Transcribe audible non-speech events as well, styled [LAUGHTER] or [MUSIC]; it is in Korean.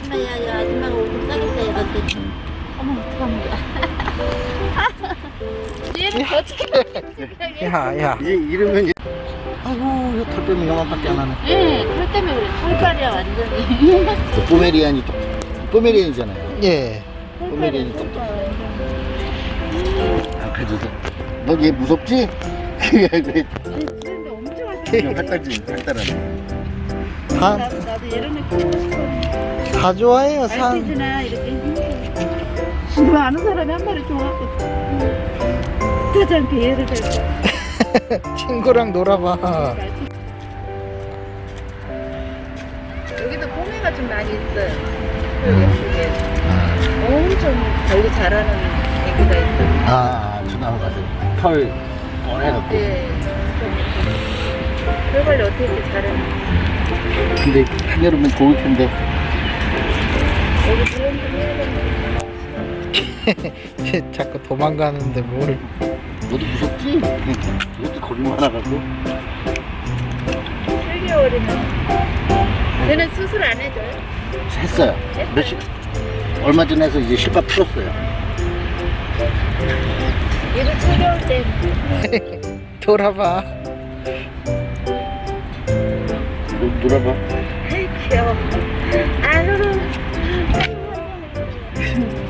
아줌마 야야 아줌마가 오줌 싸겠다 이랬더니 어머 어떡합니까? [LAUGHS] 얘는 어떻게 야, 야. 이제 이러면 이제 아이고 이거 털 때문에 영화밖에 안 하네. 예, 털 때문에 그래. 털빨이야 완전히. 그 포메리안이 또 포메리안이잖아요. 예. 포메리안이 똑똑 아 그래도 너얘 무섭지? [LAUGHS] 그래 그런데 엄청 그냥 활달지 활달하네. 다, 나도 나도 이런 애 키우고 싶어 다 좋아해요, 산. 알티즈나 이렇게 지금 아는 사람이 한 마리 뜻하지 않게 얘를 데리고 친구랑 놀아봐. 여기도 뽀매가 좀 많이 있어요. 예쁘게 엄청 관리 잘하는 애기가 있어요. 아, 아 주나무 가서 털 꺼내놓고. 네털 관리 어떻게 이렇게 잘하는 근데 한여름엔 좋을 텐데 [LAUGHS] 자꾸 도망가는데 뭘. 너도 무섭지? 이것도 거리만 하나가고 7개월이면 걔는 수술 안 해줘요? 했어요 며칠 얼마 전에 해서 이제 실밥 풀었어요 얘도 7개월 때 [LAUGHS] 돌아봐. 놀- 놀아봐 아이 귀여워 是 [LAUGHS]